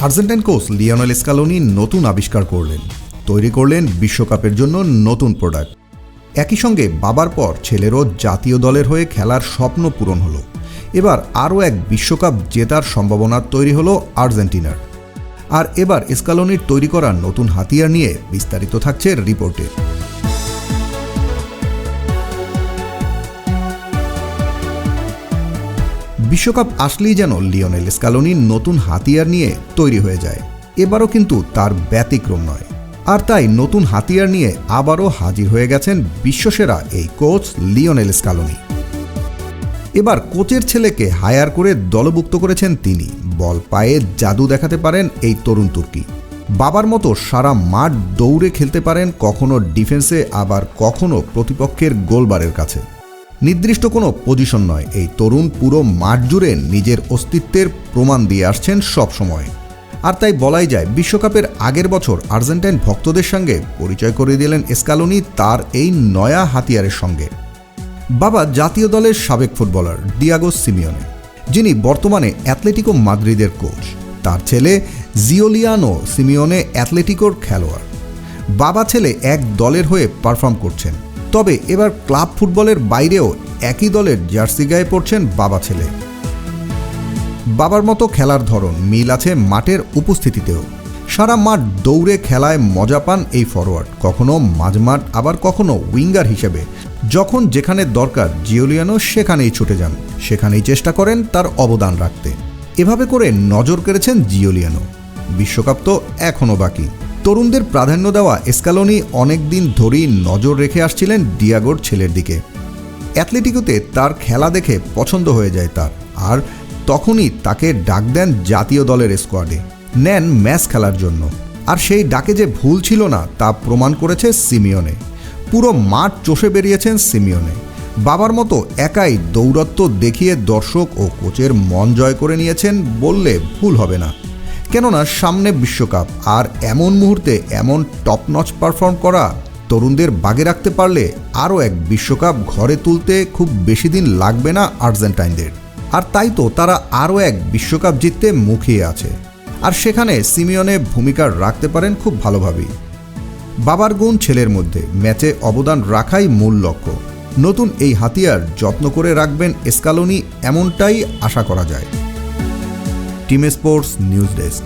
Argentine coach Lionel Scaloni নতুন আবিষ্কার করলেন। তৈরি করলেন বিশ্বকাপের জন্য নতুন প্রোডাক্ট। একই সঙ্গে বাবার পর ছেলেরও জাতীয় দলের হয়ে খেলার স্বপ্ন পূরণ হলো। এবার আরও এক বিশ্বকাপ জেতার সম্ভাবনা তৈরি হলো আর্জেন্টিনার। আর এবার স্কালোনির তৈরি করা নতুন হাতিয়ার নিয়ে বিস্তারিত থাকছে রিপোর্টে। বিশ্বকাপ আসলেই যেন লিওনেল স্কালোনি নতুন হাতিয়ার নিয়ে তৈরি হয়ে যায়। এবারও কিন্তু তার ব্যতিক্রম নয়। আর তাই নতুন হাতিয়ার নিয়ে আবারও হাজির হয়ে গেছেন বিশ্বসেরা এই কোচ লিওনেল স্কালোনি। এবার কোচের ছেলেকে হায়ার করে দলভুক্ত করেছেন তিনি। বল পায়ে জাদু দেখাতে পারেন এই তরুণ তুর্কি। বাবার মতো সারা মাঠ দৌড়ে খেলতে পারেন কখনো ডিফেন্সে, আবার কখনো প্রতিপক্ষের গোলবারের কাছে। নির্দিষ্ট কোনো পজিশন নয়। এই তরুণ পুরো মাঠ জুড়ে নিজের অস্তিত্বের প্রমাণ দিয়ে আসছেন সব সময়। আর তাই বলাই যায়, বিশ্বকাপের আগের বছর আর্জেন্টাইন ভক্তদের সঙ্গে পরিচয় করে দিলেন এসকালোনি তার এই নয়া হাতিয়ারের সঙ্গে। বাবা জাতীয় দলের সাবেক ফুটবলার ডিয়াগো সিমিওনে যিনি বর্তমানে অ্যাথলেটিকো মাদ্রিদের কোচ। তার ছেলে জিওলিয়ানো সিমিওনে অ্যাথলেটিকোর খেলোয়াড়। বাবা ছেলে এক দলের হয়ে পারফর্ম করছেন। তবে এবার ক্লাব ফুটবলের বাইরেও একই দলের জার্সি গায়ে পড়ছেন বাবা ছেলে। বাবার মতো খেলার ধরন মিল আছে মাঠের উপস্থিতিতেও। সারা মাঠ দৌড়ে খেলায় মজা পান এই ফরওয়ার্ড কখনো মাঝমাঠ আবার কখনো উইঙ্গার হিসেবে। যখন যেখানে দরকার, জিওলিয়ানো সেখানেই ছুটে যান। সেখানেই চেষ্টা করেন তার অবদান রাখতে। এভাবে করে নজর কেড়েছেন জিওলিয়ানো। বিশ্বকাপ তো এখনও বাকি। তরুণদের প্রাধান্য দেওয়া এসকালোনি অনেক দিন ধরেই নজর রেখে আসছিলেন ডিয়াগোর ছেলের দিকে। অ্যাথলেটিকোতে তার খেলা দেখে পছন্দ হয়ে যায় তার। আর তখনই তাকে ডাক দেন জাতীয় দলের স্কোয়াডে। নেন ম্যাচ খেলার জন্য। আর সেই ডাকে যে ভুল ছিল না, তা প্রমাণ করেছে সিমিওনে পুরো মাঠ চষে বেরিয়েছেন সিমিওনে বাবার মতো একাই দৌরত্ব দেখিয়ে দর্শক ও কোচের মন জয় করে নিয়েছেন বললে ভুল হবে না। কেননা সামনে বিশ্বকাপ, আর এমন মুহূর্তে এমন টপ নচ পারফর্ম করা তরুণদের বাগে রাখতে পারলে আরও এক বিশ্বকাপ ঘরে তুলতে খুব বেশি দিন লাগবে না আর্জেন্টাইনদের। আর তাই তো তারা আরও এক বিশ্বকাপ জিততে মুখিয়ে আছে। আর সেখানে সিমিয়নে ভূমিকা রাখতে পারেন খুব ভালোভাবেই বাবার গুণ ছেলের মধ্যে ম্যাচে অবদান রাখাই মূল লক্ষ্য। নতুন এই হাতিয়ার যত্ন করে রাখবেন এসকালোনি, এমনটাই আশা করা যায়। Team sports news desk.